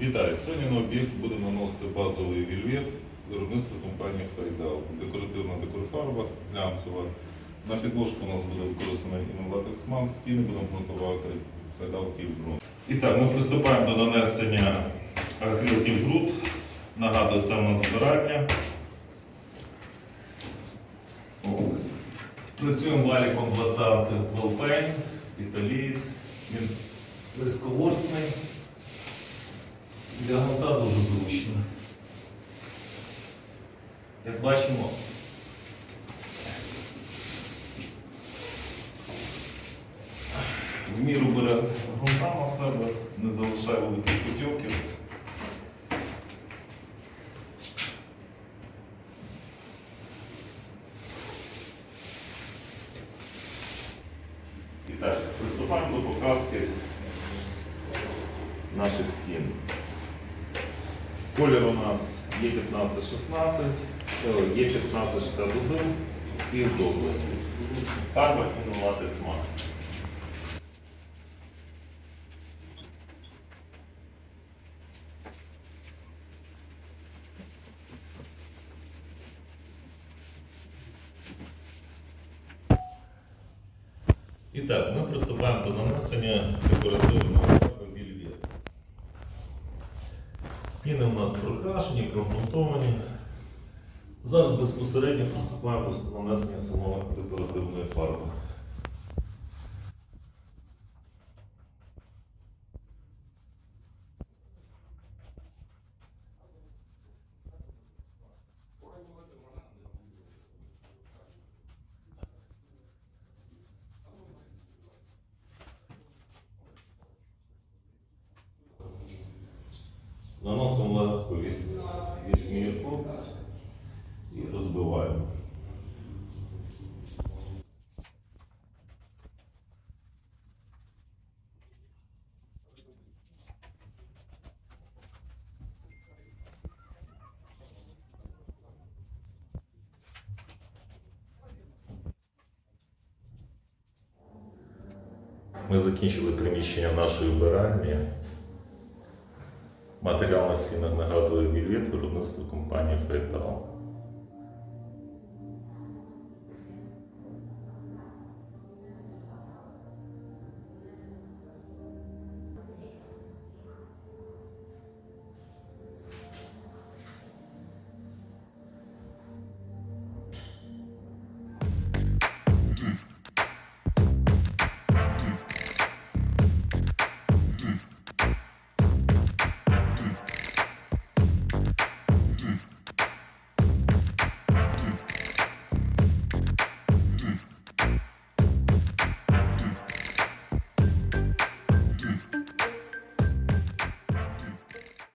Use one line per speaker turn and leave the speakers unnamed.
Вітаю! Сьогодні на об'єкт будемо наносити базовий вільвет виробництва компанії Файдал. Декоративна декорфарба, глянцева. На підложку у нас буде використаний інлатексман, стіни будемо планувати Файдал Тівбрун. І так, ми приступаємо до нанесення акрилтів бруд. Нагадую, це у нас збирання. Працюємо валіком 20 Велпейн, італієць. Він низьковорсний. Для гнота дуже зручно. Як бачимо, в міру бере грунта на себе, не залишає великих потьоків. І так, приступаємо до покраски наших стін. Колір у нас є 1516, е, є 1561 і дози. Фарба і латекс мат. І так, ми приступаємо до нанесення декоративного фарби вільвет. Стіни у нас прокрашені, прогрунтовані. Зараз безпосередньо приступаємо до нанесення самої декоративної фарби. Наносимо легко вісь- вісьмірку і розбиваємо. Ми закінчили приміщення нашої вбиральні. Матеріал на стінах нагадує вільвет виробництво компанії Фейдал.